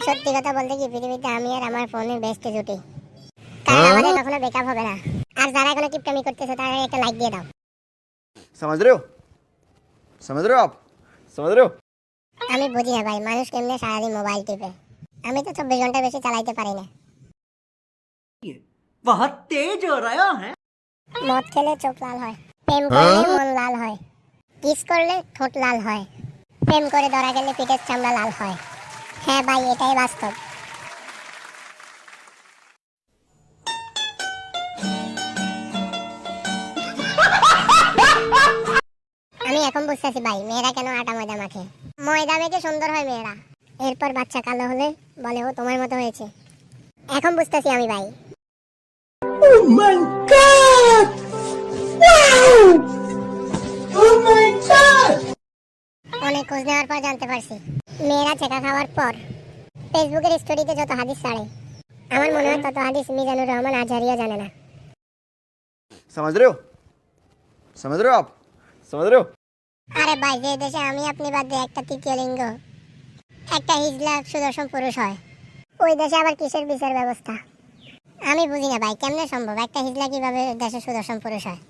সত্যি কথা বলতে কি পৃথিবীতে আমি আর আমার ফোনের বেস্ট জুটি কারণ আমাদের কখনো বেকআপ হবে না আর যারা এখনো কিপটামি করতেছে তারা একটা লাইক দিয়ে দাও समझ रहे हो समझ रहे हो आप समझ रहे हो আমি বুঝি না ভাই মানুষ কেমনে সারাদিন মোবাইল টিপে আমি তো চব্বিশ ঘন্টা বেশি চালাইতে পারি না बहुत तेज हो रहा है মদ খেলে চোখ লাল হয় প্রেম করলে মন লাল হয় কিস করলে ঠোঁট লাল হয় প্রেম করে ধরা গেলে পিঠের চামড়া লাল হয় হ্যাঁ ভাই, এটাই বাস্তব। আমি এখন বুঝতেছি ভাই, মেয়েরা কেন আটা ময়দা মাখে? ময়দা মেখে সুন্দর হয় মেয়েরা। এরপর বাচ্চা কালো হলে বলে, ও, তোমার মতো হয়েছে। এখন বুঝতেছি আমি ভাই। খোঁজ নেওয়ার পর জানতে পারছি। মেয়েরা চেকা খাওয়ার পর ফেসবুকের স্টোরিতে যত হাদিস ছাড়ে আমার মনে হয় তত হাদিস মিজানুর রহমান আজারিয়া জানে না। আরে ভাই যে দেশে আমি আপনি বাদ বাদে একটা তৃতীয় লিঙ্গ একটা হিজলা সুদর্শন পুরুষ হয় ওই দেশে আবার কিসের বিচার ব্যবস্থা? আমি বুঝি না ভাই কেমনে সম্ভব? একটা হিজলা কীভাবে দেশে সুদর্শন পুরুষ হয়?